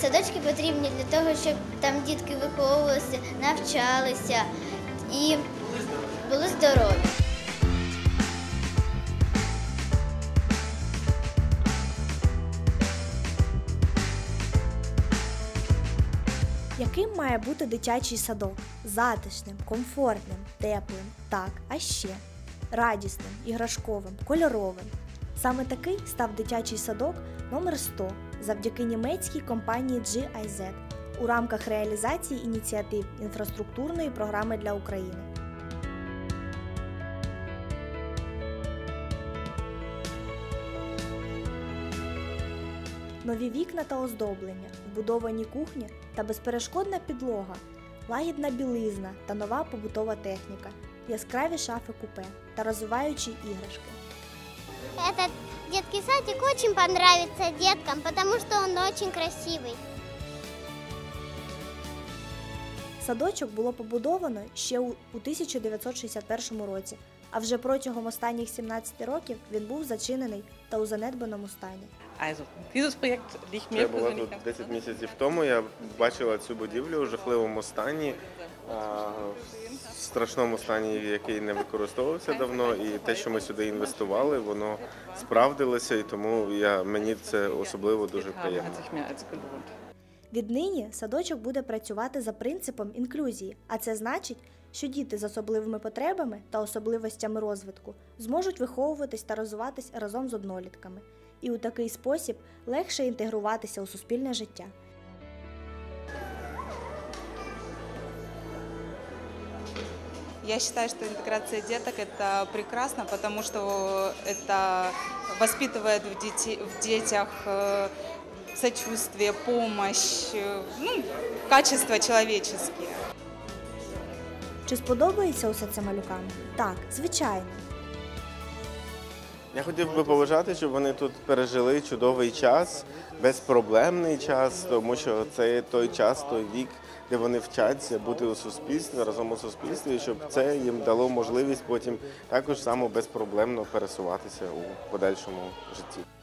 Садочки потрібні для того, щоб там дітки виховувалися, навчалися і були здорові. Яким має бути дитячий садок? Затишним, комфортним, теплим, так, а ще радісним, іграшковим, кольоровим. Саме такий став дитячий садок номер 100 завдяки німецькій компанії GIZ у рамках реалізації ініціатив інфраструктурної програми для України. Нові вікна та оздоблення, вбудовані кухні та безперешкодна підлога, лагідна білизна та нова побутова техніка, яскраві шафи купе та розвиваючі іграшки. Этот детский садик очень понравится деткам, потому что он очень красивый. Садочок було побудовано ще у у 1961 році, а вже протягом останніх 17 років він був зачинений та у занедбаному стані. Я була тут ganz 10 місяців тому. Я бачила цю будівлю у жахливому стані, в страшному стані, який не використовувався давно. І те, що ми сюди інвестували, воно справдилося, і тому я мені це особливо дуже приємно. hat sich mehr als gelohnt. Віднині садочок буде працювати за принципом інклюзії, а це значить, що діти з особливими потребами та особливостями розвитку зможуть виховуватись та розвиватись разом з однолітками, і у такий спосіб легше інтегруватися у суспільне життя. Я считаю, что интеграция деток – это прекрасно, потому что это воспитывает в, дети- в детях э, сочувствие, помощь, э, ну, качества человеческие. Чи сподобається усе це малюкам? Так, звичайно. Я хотів би побажати, щоб вони тут пережили чудовий час, безпроблемний час, тому що це той час, той вік, де вони вчаться бути у суспільстві разом у суспільстві, щоб це їм дало можливість потім також само безпроблемно пересуватися у подальшому житті.